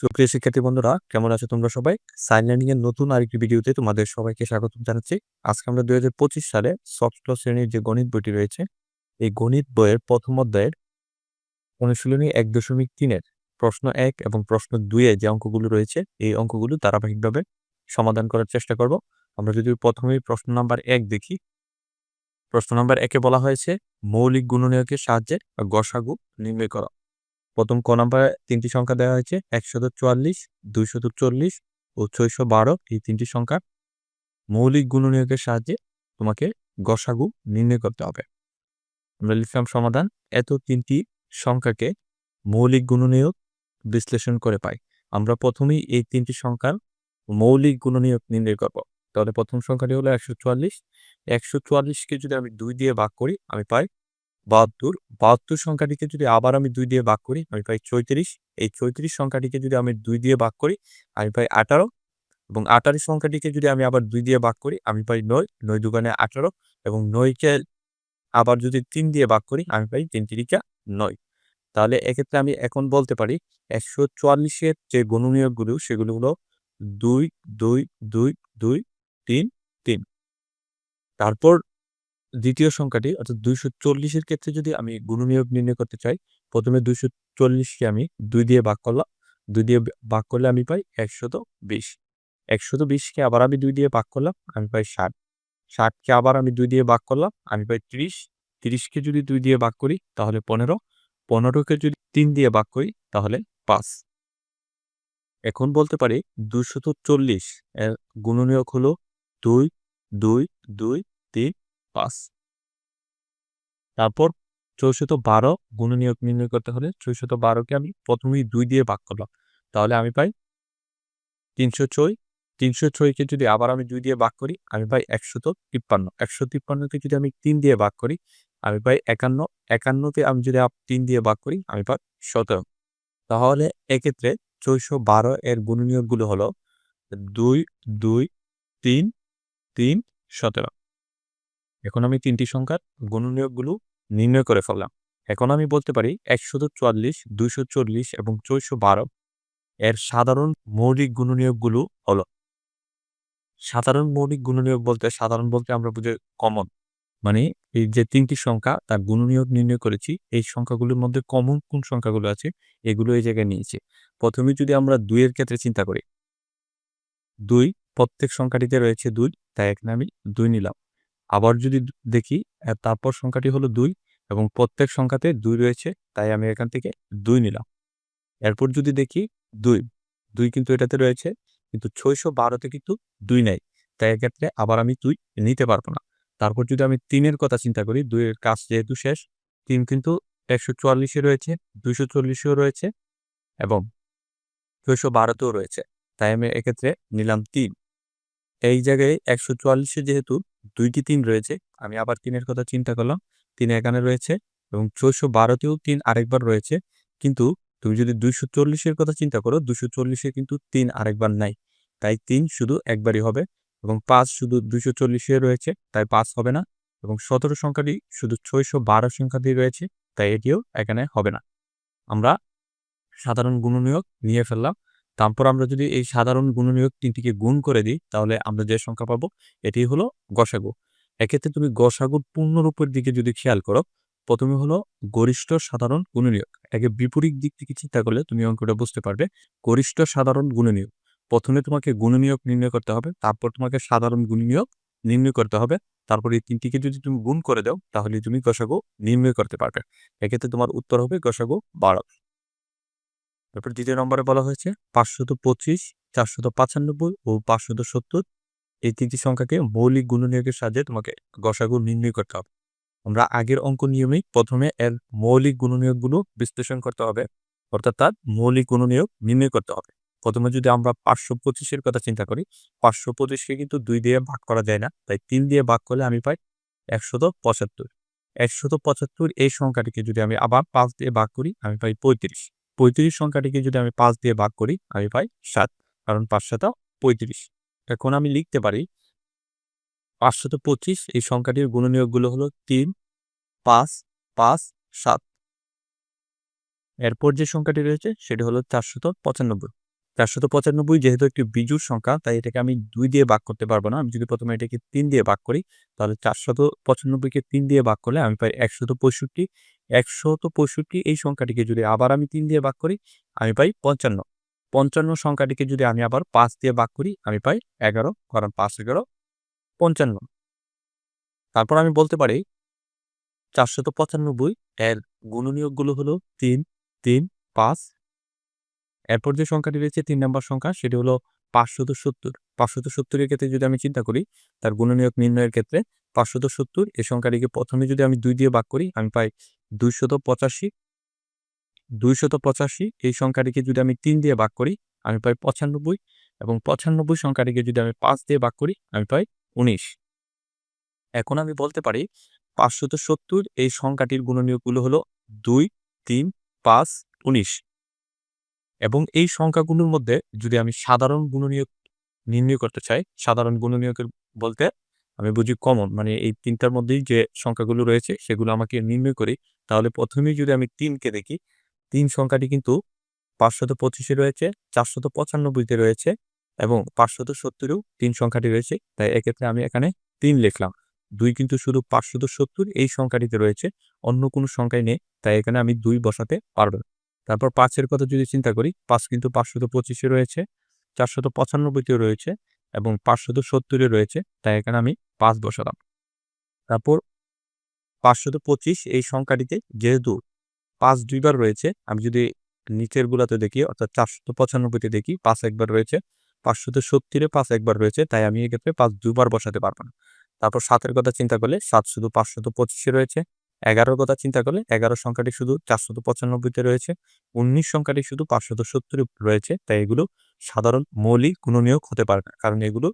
সুপ্রিয় শিক্ষার্থী বন্ধুরা, কেমন আছো তোমরা সবাই? সাইন লার্নিং এর নতুন আরেকটি ভিডিওতে তোমাদের সবাইকে স্বাগত জানাচ্ছি। আজকে আমরা দুই হাজার পঁচিশ সালে ষষ্ঠ শ্রেণির যে গণিত বইটি রয়েছে, এই গণিত বইয়ের প্রথম অধ্যায়ের অনুশীলনী এক দশমিক তিনের প্রশ্ন এক এবং প্রশ্ন দুইয়ে যে অঙ্কগুলো রয়েছে, এই অঙ্কগুলো ধারাবাহিকভাবে সমাধান করার চেষ্টা করব। আমরা যদি প্রথমেই প্রশ্ন নাম্বার এক দেখি। প্রশ্ন নাম্বার একে বলা হয়েছে, মৌলিক গুণনীয়কের সাহায্যে গসাগু নির্ণয় করা। প্রথম ক নাম্বারে তিনটি সংখ্যা দেওয়া হয়েছে, একশত চুয়াল্লিশ, দুইশত চল্লিশ ও ছয়শো বারো এই তিনটি সংখ্যা মৌলিক গুণনীয়কের সাহায্যে তোমাকে গসাগু নির্ণয় করতে হবে। আমরা লিখলাম সমাধান, এত তিনটি সংখ্যাকে মৌলিক গুণনীয়ক বিশ্লেষণ করে পাই। আমরা প্রথমেই এই তিনটি সংখ্যার মৌলিক গুণনীয়ক নির্ণয় করব। তাহলে প্রথম সংখ্যাটি হলো একশো চুয়াল্লিশ একশো চুয়াল্লিশকে যদি আমি দুই দিয়ে ভাগ করি, আমি পাই বাহাত্তর বাহাত্তর সংখ্যাটিকে যদি আবার আমি দুই দিয়ে ভাগ করি, আমি পাই চৈত্রিশ। এই চৌত্রিশ সংখ্যাটিকে যদি আমি দুই দিয়ে ভাগ করি, আমি পাই আঠারো। এবং আঠারো সংখ্যাটিকে যদি আমি আবার দুই দিয়ে ভাগ করি, আমি পাই নয়। নয় দুগানে আঠারো। এবং নয়কে আবার যদি তিন দিয়ে ভাগ করি, আমি পাই তিন তিরিকা নয়। তাহলে এক্ষেত্রে আমি এখন বলতে পারি, একশো চুয়াল্লিশের যে গুণনীয়কগুলো সেগুলো হলো দুই দুই দুই দুই, তিন তিন। তারপর দ্বিতীয় সংখ্যাটি অর্থাৎ দুইশো চল্লিশের ক্ষেত্রে যদি আমি গুণনীয়ক নির্ণয় করতে চাই, প্রথমে দুইশো চল্লিশকে আমি দুই দিয়ে ভাগ করলাম। দুই দিয়ে ভাগ করলে আমি পাই একশত বিশ। একশত বিশকে আবার আমি দুই দিয়ে ভাগ করলাম, আমি পাই ষাট। ষাটকে আবার আমি দুই দিয়ে ভাগ করলাম, আমি পাই ত্রিশ। তিরিশকে যদি দুই দিয়ে ভাগ করি, তাহলে পনেরো। পনেরোকে যদি তিন দিয়ে ভাগ করি, তাহলে পাঁচ। এখন বলতে পারি দুশত চল্লিশ গুণনীয়ক হলো দুই দুই দুই, তিন পাঁচ। তারপর চৌশত বারো গুণনীয়ক নির্ণয় করতে হলে চৌশত বারোকে আমি প্রথমেই দুই দিয়ে ভাগ করলাম। তাহলে আমি পাই তিনশো ছয়। তিনশো ছয়কে যদি আবার আমি দুই দিয়ে ভাগ করি, আমি পাই একশত তিপ্পান্ন। একশো তিপ্পান্নকে যদি আমি তিন দিয়ে ভাগ করি, আমি পাই একান্ন। একান্নকে আমি যদি তিন দিয়ে ভাগ করি, আমি পাই সতেরো। তাহলে এক্ষেত্রে চৌশো বারো এর গুণনীয়কগুলো হলো দুই দুই, তিন তিন, সতেরো। এখন আমি তিনটি সংখ্যার গুণনীয়কগুলো নির্ণয় করে ফেললাম। এখন আমি বলতে পারি একশত চুয়াল্লিশ, দুইশো চল্লিশ এবং চৌশো বারো। এর সাধারণ মৌলিক গুণনীয়কগুলো হলো, সাধারণ মৌলিক গুণনীয়ক বলতে, সাধারণ বলতে আমরা বুঝে কমন মানে এই যে তিনটি সংখ্যা, তার গুণনীয়ক নির্ণয় করেছি, এই সংখ্যাগুলোর মধ্যে কমন কোন সংখ্যাগুলো আছে, এগুলো এই জায়গায় নিয়েছে। প্রথমে যদি আমরা দুইয়ের ক্ষেত্রে চিন্তা করি, দুই প্রত্যেক সংখ্যাটিতে রয়েছে দুই, তাই এখানে আমি দুই নিলাম। আবার যদি দেখি তারপর সংখ্যাটি হলো দুই এবং প্রত্যেক সংখ্যাতে দুই রয়েছে, তাই আমি এখান থেকে দুই নিলাম। এরপর যদি দেখি দুই দুই কিন্তু এটাতে রয়েছে, কিন্তু ছয়শো বারোতে কিন্তু দুই নাই, তাই এক্ষেত্রে আবার আমি দুই নিতে পারব না। তারপর যদি আমি তিনের কথা চিন্তা করি, দুইয়ের কাজ যেহেতু শেষ, তিন কিন্তু একশো চুয়াল্লিশে রয়েছে, দুইশো চল্লিশেও রয়েছে এবং ছয়শো বারোতেও রয়েছে, তাই আমি এক্ষেত্রে নিলাম তিন। এই জায়গায় একশো চুয়াল্লিশে যেহেতু দুইটি তিন রয়েছে, আমি আবার তিনের কথা চিন্তা করলাম, তিন এখানে রয়েছে এবং ছয়শো বারোতেও তিন আরেকবার রয়েছে, কিন্তু তুমি যদি দুইশো চল্লিশের কথা চিন্তা করো দুশো চল্লিশে কিন্তু তিন আরেকবার নাই, তাই তিন শুধু একবারই হবে এবং পাঁচ শুধু দুইশো চল্লিশে রয়েছে, তাই পাঁচ হবে না এবং সতেরো সংখ্যাটি শুধু ছয়শো বারো সংখ্যাটি রয়েছে, তাই এটিও এখানে হবে না। আমরা সাধারণ গুণনীয়ক নিয়ে ফেললাম তারপর আমরা যদি এই সাধারণ গুণনীয়ক তিনটিকে গুণ করে দিই, তাহলে আমরা যে সংখ্যা পাবো, এটি হলো গসাগু। এক্ষেত্রে তুমি গসাগুর পূর্ণরূপের দিকে যদি খেয়াল করো, প্রথমে হলো গরিষ্ঠ সাধারণ গুণনীয়ক। একে বিপরীত দিক থেকে চিন্তা করলে তুমি অঙ্কটা বুঝতে পারবে। গরিষ্ঠ সাধারণ গুণনীয়ক। প্রথমে তোমাকে গুণনীয়ক নির্ণয় করতে হবে, তারপর তোমাকে সাধারণ গুণনীয়ক নির্ণয় করতে হবে। তারপর এই তিনটিকে যদি তুমি গুণ করে দাও তাহলে তুমি গসাগু নির্ণয় করতে পারবে। এক্ষেত্রে তোমার উত্তর হবে গসাগু বারো। তারপর দ্বিতীয় নম্বরে বলা হয়েছে পাঁচশত পঁচিশ, চারশত পঁচানব্বই ও পাঁচশত সত্তর। এই তিনটি সংখ্যাকে মৌলিক গুণনীয়কের সাহায্যে তোমাকে গসাগু নির্ণয় করতে হবে। আমরা আগের অঙ্ক নিয়মেই প্রথমে এর মৌলিক গুণনীয়কগুলো বিশ্লেষণ করতে হবে, অর্থাৎ তার মৌলিক গুণনীয়ক নির্ণয় করতে হবে। প্রথমে যদি আমরা পাঁচশো পঁচিশের কথা চিন্তা করি পাঁচশো পঁচিশকে কিন্তু দুই দিয়ে ভাগ করা যায় না, তাই তিন দিয়ে ভাগ করলে আমি পাই একশত পঁচাত্তর। একশত পঁচাত্তর এই সংখ্যাটিকে যদি আমি আবার পাঁচ দিয়ে ভাগ করি, আমি পাই পঁয়ত্রিশ। পঁয়ত্রিশ সংখ্যাটিকে যদি আমি পাঁচ দিয়ে ভাগ করি, আমি পাই সাত। কারণ পাঁচশত পঁয়ত্রিশ। এখন আমি লিখতে পারি পাঁচশত পঁচিশ, এই সংখ্যাটির গুণনীয়কগুলো হলো তিন, পাঁচ পাঁচ, সাত। এরপর যে সংখ্যাটি রয়েছে, সেটি হলো চারশত পঁচানব্বই। চারশত পঁচানব্বই যেহেতু একটি বিজুর সংখ্যা, তাই এটাকে আমি দুই দিয়ে ভাগ করতে পারব না। আমি যদি প্রথমে এটাকে তিন দিয়ে ভাগ করি, তাহলে চারশত পঁচানব্বইকে তিন দিয়ে ভাগ করলে আমি পাই একশত পঁয়ষট্টি। একশত পঁয়ষট্টি এই সংখ্যাটিকে যদি আবার আমি তিন দিয়ে ভাগ করি, আমি পাই পঞ্চান্ন। পঞ্চান্ন সংখ্যাটিকে যদি আমি আবার পাঁচ দিয়ে ভাগ করি, আমি পাই এগারো কারণ পাঁচ, এগারো, পঞ্চান্ন। তারপর আমি বলতে পারি, চারশত পঁচানব্বই এর গুণনীয়কগুলো হলো তিন তিন, পাঁচ এরপর যে সংখ্যাটি রয়েছে তিন নম্বর সংখ্যা, সেটি হলো পাঁচশত সত্তর। পাঁচশত সত্তরের ক্ষেত্রে যদি আমি চিন্তা করি, তার গুণনীয়ক নির্ণয়ের ক্ষেত্রে পাঁচশত সত্তর এই সংখ্যাটিকে প্রথমে যদি আমি দুই দিয়ে ভাগ করি, আমি পাই দুইশত পঁচাশি। দুইশত পঁচাশি এই সংখ্যাটিকে যদি আমি তিন দিয়ে ভাগ করি, আমি পাই পঁচানব্বই। এবং পঁচানব্বই সংখ্যাটিকে যদি আমি পাঁচ দিয়ে ভাগ করি, আমি পাই উনিশ। এখন আমি বলতে পারি, পাঁচশত সত্তর এই সংখ্যাটির গুণনীয়কগুলো হলো দুই, তিন, পাঁচ, উনিশ। এবং এই সংখ্যাগুলোর মধ্যে যদি আমি সাধারণ গুণনীয়ক নির্ণয় করতে চাই, সাধারণ গুণনীয়কের বলতে আমি বুঝি কমন মানে এই তিনটার মধ্যেই যে সংখ্যাগুলো রয়েছে সেগুলো আমাকে নির্ণয় করি। তাহলে প্রথমেই যদি আমি তিনকে দেখি, তিন সংখ্যাটি কিন্তু পাঁচশত পঁচিশে রয়েছে, চারশত পঁচানব্বইতে রয়েছে এবং পাঁচশত সত্তরেও তিন সংখ্যাটি রয়েছে। তাই এক্ষেত্রে আমি এখানে তিন লিখলাম। দুই কিন্তু শুধু পাঁচশত সত্তর, এই সংখ্যাটিতে রয়েছে, অন্য কোনো সংখ্যায় নেই। তাই এখানে আমি দুই বসাতে পারব তারপর পাঁচের কথা যদি চিন্তা করি, পাঁচ কিন্তু পাঁচশত পঁচিশে রয়েছে, চারশত পঁচানব্বইতেও রয়েছে এবং পাঁচশত সত্তরে রয়েছে, তাই এখানে আমি পাঁচ বসালাম। তারপর পাঁচশত পঁচিশ এই সংখ্যাটিতে যেহেতু পাঁচ দুইবার রয়েছে, আমি যদি নিচের গুলাতে দেখি, অর্থাৎ চারশত পঁচানব্বইতে দেখি, পাঁচ একবার রয়েছে, পাঁচশত সত্তরে পাঁচ একবার রয়েছে, তাই আমি এক্ষেত্রে পাঁচ দুবার বসাতে পারব না। তারপর সাতের কথা চিন্তা করলে সাত শুধু পাঁচশত পঁচিশে রয়েছে এগারোর কথা চিন্তা করলে এগারো সংখ্যাটি শুধু চারশত পঁচানব্বইতে রয়েছে, উনিশ সংখ্যাটি শুধু পাঁচশত সত্তরে রয়েছে, তাই এগুলো সাধারণ মৌলিক গুণনীয়ক হতে পারে না। কারণ এগুলো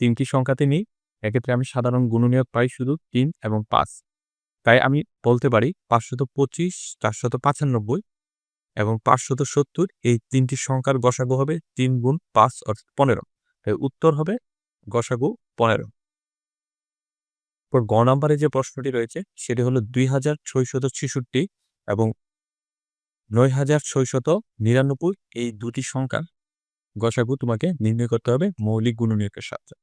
তিনটি সংখ্যাতে নেই, এক্ষেত্রে আমি সাধারণ গুণনীয়ক পাই শুধু তিন এবং পাঁচ। তাই আমি বলতে পারি পাঁচশত পঁচিশ, চারশত পঁচানব্বই এবং পাঁচশত সত্তর এই তিনটি সংখ্যার গসাগু হবে তিন গুণ পাঁচ অর্থাৎ পনেরো। তাই উত্তর হবে গসাগু পনেরো। পর গ নাম্বারে যে প্রশ্নটি রয়েছে, সেটি হলো দুই হাজার ছয়শত ছেষট্টি এবং নয় হাজার ছয়শত নিরানব্বই। এই দুটি সংখ্যার গসাগু তোমাকে নির্ণয় করতে হবে মৌলিক গুণনীয়কের সাহায্যে।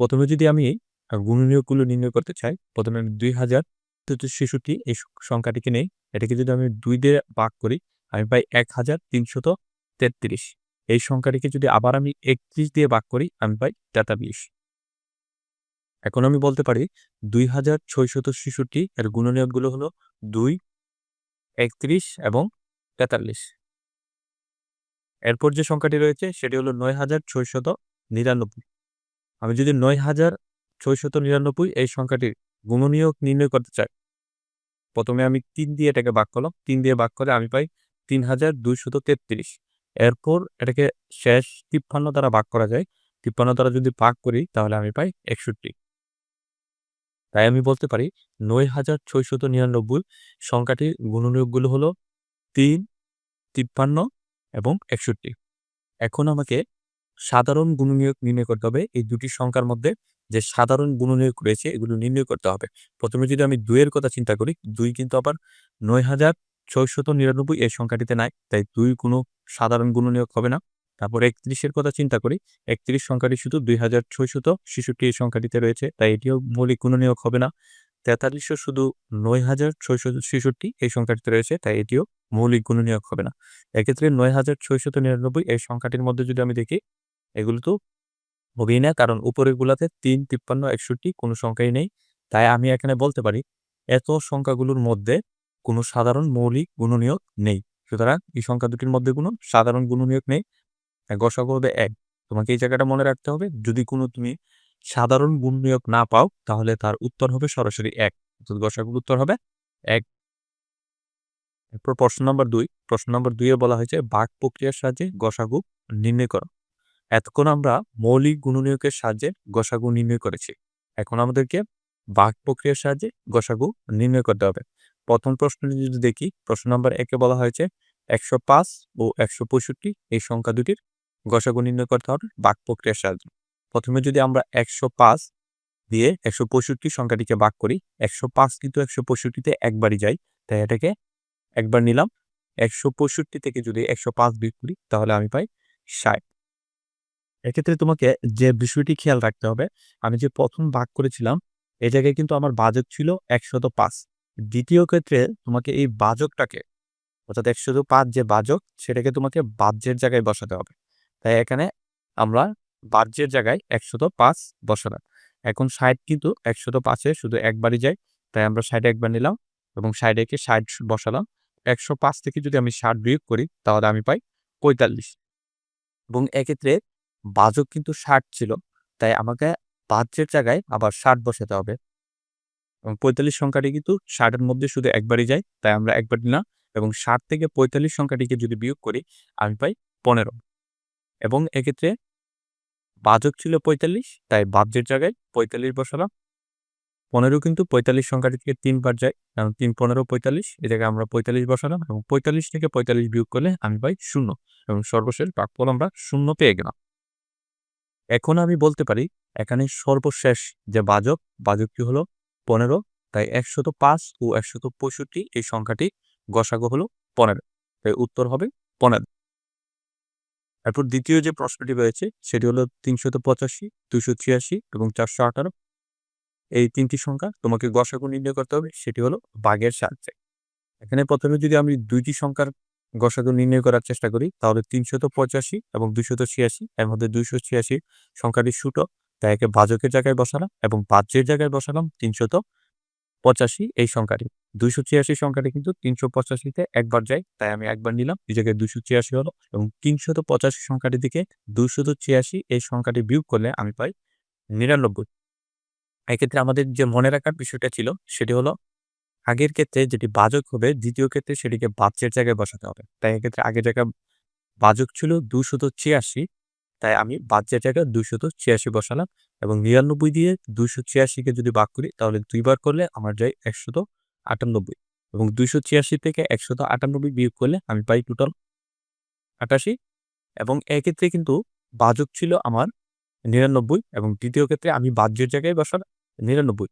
প্রথমে যদি আমি গুণনীয়কগুলো নির্ণয় করতে চাই, প্রথমে আমি দুই হাজার ছেষট্টি, এই সংখ্যাটিকে নেই। এটাকে যদি আমি দুই দিয়ে ভাগ করি, আমি পাই এক হাজার তিনশত তেত্রিশ। এই সংখ্যাটিকে যদি আবার আমি একত্রিশ দিয়ে ভাগ করি, আমি পাই তেতাল্লিশ। এখন আমি বলতে পারি দুই হাজার ছয়শত ছেষট্টি এর গুণনীয়কগুলো হলো দুই, একত্রিশ এবং তেতাল্লিশ। এরপর যে সংখ্যাটি রয়েছে সেটি হলো নয় হাজার ছয়শত নিরানব্বই। আমি যদি নয় হাজার ছয়শত নিরানব্বই এই সংখ্যাটির গুণনীয়ক নির্ণয় করতে চাই, প্রথমে আমি তিন দিয়ে এটাকে ভাগ করলাম। তিন দিয়ে ভাগ করে আমি পাই তিন হাজার দুইশত তেত্রিশ। এরপর এটাকে শেষ তিপ্পান্ন দ্বারা ভাগ করা যায়। তিপ্পান্ন দ্বারা যদি ভাগ করি তাহলে আমি পাই একষট্টি। তাই আমি বলতে পারি নয় হাজার ছয়শত নিরানব্বই সংখ্যাটির গুণনীয়কগুলো হলো তিন, তিপ্পান্ন এবং একষট্টি। এখন আমাকে সাধারণ গুণনীয়ক নির্ণয় করতে হবে। এই দুটি সংখ্যার মধ্যে যে সাধারণ গুণনীয়ক রয়েছে, এগুলো নির্ণয় করতে হবে। প্রথমে যদি আমি দুইয়ের কথা চিন্তা করি, দুই কিন্তু আবার নয় হাজার ছয়শত নিরানব্বই এই সংখ্যাটিতে নাই, তাই দুই কোনো সাধারণ গুণনীয়ক হবে না। তারপর একত্রিশের কথা চিন্তা করি, একত্রিশ সংখ্যাটি শুধু দুই হাজার ছয়শত ছেষট্টি এই সংখ্যাটিতে রয়েছে, তাই এটিও মৌলিক গুণনীয়ক হবে না। তেতাল্লিশশো শুধু নয় হাজার ছয়শত ছেষট্টি এই সংখ্যাটিতে রয়েছে, তাই এটিও মৌলিক গুণনীয়ক হবে না। এক্ষেত্রে নয় হাজার ছয়শত নিরানব্বই এই সংখ্যাটির মধ্যে যদি আমি দেখি, এগুলো তো হবেই না, কারণ উপরের গুলাতে তিন, তিপ্পান্ন, একষট্টি কোনো সংখ্যাই নেই। তাই আমি এখানে বলতে পারি, এত সংখ্যাগুলোর মধ্যে কোনো সাধারণ মৌলিক গুণনীয়ক নেই। সুতরাং এই সংখ্যা দুটির মধ্যে কোনো সাধারণ গুণনীয়ক নেই। গসাগু হবে এক। তোমাকে এই জায়গাটা মনে রাখতে হবে, যদি কোনো তুমি সাধারণ গুণ নিয়োগ না পাও, তাহলে তার উত্তর হবে সরাসরি এক। গসাগুর উত্তর হবে এক। এরপর প্রশ্ন নম্বর দুই। প্রশ্ন নম্বর দুইয়ে বলা হয়েছে, বাক প্রক্রিয়ার সাহায্যে গসাগু নির্ণয় করো। এতক্ষণ আমরা মৌলিক গুণনীয়কের সাহায্যে গসাগু নির্ণয় করেছি। এখন আমাদেরকে বাক প্রক্রিয়ার সাহায্যে গসাগু নির্ণয় করতে হবে। প্রথম প্রশ্নটি যদি দেখি, প্রশ্ন নম্বর একে বলা হয়েছে, একশো পাঁচ ও একশো পঁয়ষট্টি, এই সংখ্যা দুটির গসাগু নির্ণয় করতে হবে, বাক প্রক্রিয়ার সাহায্যে। প্রথমে যদি আমরা একশো পাঁচ দিয়ে একশো পঁয়ষট্টি সংখ্যাটিকে বাক করি, একশো পাঁচ কিন্তু একশো পঁয়ষট্টিতে একবারই যাই তাই এটাকে একবার নিলাম। একশো পঁয়ষট্টি থেকে যদি একশো পাঁচ বিয়োগ করি, তাহলে আমি পাই ষাট। এক্ষেত্রে তোমাকে যে বিষয়টি খেয়াল রাখতে হবে, আমি যে প্রথম ভাগ করেছিলাম এই জায়গায় কিন্তু আমার বাজক ছিল একশত পাঁচ। দ্বিতীয় ক্ষেত্রে তোমাকে এই বাজকটাকে, অর্থাৎ একশত পাঁচ যে বাজক, সেটাকে তোমাকে বাহ্যের জায়গায় বসাতে হবে। তাই এখানে আমরা বাহ্যের জায়গায় একশত পাঁচ বসালাম এখন ষাট কিন্তু একশত পাঁচে শুধু একবারই যায়, তাই আমরা ষাট একবার নিলাম এবং ষাট একে ষাট বসালাম। একশো পাঁচ থেকে যদি আমি ষাট বিয়োগ করি, তাহলে আমি পাই পঁয়তাল্লিশ। এবং এক্ষেত্রে বাজক কিন্তু ষাট ছিল, তাই আমাকে বাহ্যের জায়গায় আবার ষাট বসাতে হবে। এবং পঁয়তাল্লিশ সংখ্যাটি কিন্তু ষাটের মধ্যে শুধু একবারই যায়, তাই আমরা একবার নিলাম এবং ষাট থেকে পঁয়তাল্লিশ সংখ্যাটিকে যদি বিয়োগ করি, আমি পাই পনেরো। এবং এক্ষেত্রে বাজক ছিল পঁয়তাল্লিশ, তাই বাহ্যের জায়গায় পঁয়তাল্লিশ বসালাম। পনেরো কিন্তু পঁয়তাল্লিশ সংখ্যাটি থেকে তিনবার যায়, কারণ তিন, পনেরো, পঁয়তাল্লিশ, এ জায়গায় আমরা পঁয়তাল্লিশ বসালাম এবং পঁয়তাল্লিশ থেকে পঁয়তাল্লিশ বিয়োগ করলে আমি পাই শূন্য এবং সর্বশেষ ভাগফল আমরা শূন্য পেয়ে গেলাম। এখন আমি বলতে পারি, এখানে সর্বশেষ যে বাজক বাজকটি হলো? পনেরো, তাই একশত পাঁচ ও একশত পঁয়ষট্টি এই সংখ্যাটি গসাগো হলো পনেরো, তাই উত্তর হবে পনেরো। এরপর দ্বিতীয় যে প্রশ্নটি রয়েছে, সেটি হলো তিনশত পঁচাশি দুশো ছিয়াশি এবং চারশো আঠারো। এই তিনটি সংখ্যা তোমাকে গসাগু নির্ণয় করতে হবে, সেটি হলো বাঘের সাহায্যে। এখানে প্রথমে যদি আমি দুইটি সংখ্যার গসাগু নির্ণয় করার চেষ্টা করি, তাহলে তিনশত পঁচাশি এবং দুইশত ছিয়াশি, এর মধ্যে দুইশো ছিয়াশি সংখ্যাটি ছোটো, তাই একে বাজকের জায়গায় বসালাম এবং বাজ্যের জায়গায় বসালাম তিনশত পঁচাশি এই সংখ্যাটি। দুইশো ছিয়াশি সংখ্যাটি কিন্তু তিনশো পঁচাশিতে একবার যায়, তাই আমি একবার নিলাম। জায়গায় দুইশো ছিয়াশি হলো এবং তিনশত পঁচাশি সংখ্যাটি দিকে দুইশত ছিয়াশি এই সংখ্যাটি বিয়োগ করলে আমি পাই নিরানব্বই। এক্ষেত্রে আমাদের যে মনে রাখার বিষয়টা ছিল, সেটি হলো আগের ক্ষেত্রে যেটি বাজক হবে, দ্বিতীয় ক্ষেত্রে সেটিকে বাচ্চের জায়গায় বসাতে হবে। তাই এক্ষেত্রে আগের জায়গায় বাজক ছিল দুশত ছিয়াশি তাই আমি বাচ্চার জায়গায় দুশত ছিয়াশি বসালাম এবং নিরানব্বই দিয়ে দুশো ছিয়াশিকে যদি বাক করি, তাহলে দুইবার করলে আমার যায় একশত আটানব্বই এবং দুইশো ছিয়াশি থেকে একশত আটানব্বই বিয়োগ করলে আমি পাই টোটাল আটাশি এবং এক্ষেত্রে কিন্তু বাজক ছিল আমার নিরানব্বই এবং দ্বিতীয় ক্ষেত্রে আমি বাহ্যের জায়গায় বসার নিরানব্বই।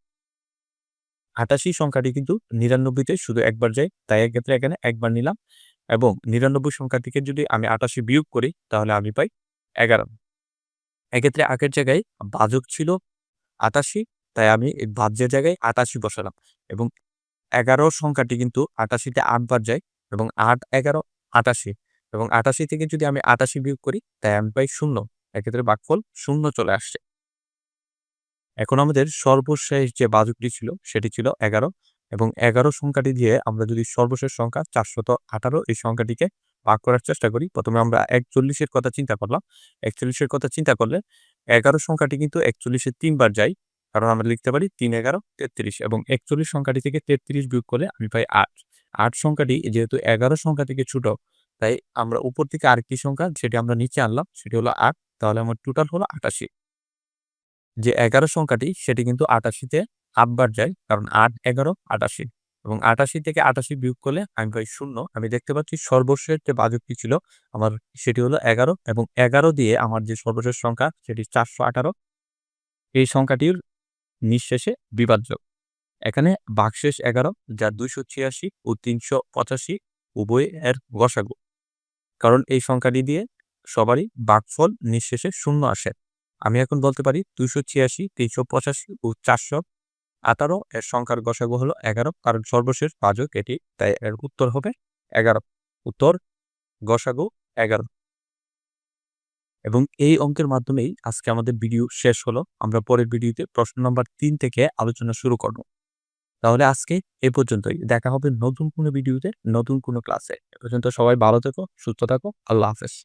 আটাশি সংখ্যাটি কিন্তু নিরানব্বইতে শুধু একবার যায়, তাই এক্ষেত্রে এখানে একবার নিলাম এবং নিরানব্বই সংখ্যাটিকে যদি আমি আটাশি বিয়োগ করি, তাহলে আমি পাই এগারো। এক্ষেত্রে আগের জায়গায় বাজক ছিল আটাশি, তাই আমি বাহ্যের জায়গায় আটাশি বসালাম এবং এগারো সংখ্যাটি কিন্তু আটাশিতে আটবার যায় এবং আট এগারো আটাশি এবং আটাশি থেকে যদি আমি আটাশি বিয়োগ করি, তাই আমি পাই শূন্য। এক্ষেত্রে বাকফল শূন্য চলে আসছে। এখন আমাদের সর্বশেষ যে বাজকটি ছিল, সেটি ছিল এগারো এবং এগারো সংখ্যাটি দিয়ে আমরা যদি সর্বশেষ সংখ্যা চারশত আঠারো এই সংখ্যাটিকে ভাগ করার চেষ্টা করি, প্রথমে আমরা একচল্লিশের কথা চিন্তা করলাম। একচল্লিশের কথা চিন্তা করলে এগারো সংখ্যাটি কিন্তু একচল্লিশে তিনবার যাই কারণ আমরা লিখতে পারি তিন এগারো তেত্রিশ এবং একচল্লিশ সংখ্যাটি থেকে তেত্রিশ বিয়োগ করলে আমি পাই আট। আট সংখ্যাটি যেহেতু এগারো সংখ্যা থেকে ছোট, তাই আমরা উপর থেকে আরেকটি সংখ্যা যেটি আমরা নিচে আনলাম, সেটি হলো আট, তাহলে আমার টোটাল হলো আটাশি। যে এগারো সংখ্যাটি সেটি কিন্তু আটাশিতে আটবার যায় কারণ আট এগারো, আটাশি। এবং আটাশি থেকে আটাশি বিয়োগ করলে আমি পাই শূন্য। আমি দেখতে পাচ্ছি সর্বশেষ যে বাজকটি ছিল আমার, সেটি হলো এগারো। এবং এগারো দিয়ে আমার যে সর্বশেষ সংখ্যা, সেটি চারশো আঠারো। এই সংখ্যাটির নিঃশেষে বিভাজ্য এখানে বাকশেষ এগারো, যা দুইশো ছিয়াশি ও তিনশো পঁচাশি উভয়ের গসাগু। কারণ এই সংখ্যাটি দিয়ে সবারই বাকফল নিঃশেষে শূন্য আসে। আমি এখন বলতে পারি দুইশো ছিয়াশি, তিনশো পঁচাশি ও চারশো আঠারো, এর সংখ্যার গসাগু হলো এগারো, কারণ সর্বশেষ বাজক এটি, তাই এর উত্তর হবে এগারো। উত্তর, গসাগু এগারো। এবং এই অঙ্কের মাধ্যমেই আজকে আমাদের ভিডিও শেষ হলো। আমরা পরের ভিডিওতে প্রশ্ন নম্বর তিন থেকে আলোচনা শুরু করব। তাহলে আজকে এ পর্যন্তই। দেখা হবে নতুন কোনো ভিডিওতে, নতুন কোনো ক্লাসে। এ পর্যন্ত সবাই ভালো থেকো, সুস্থ থাকো। আল্লাহ হাফেজ।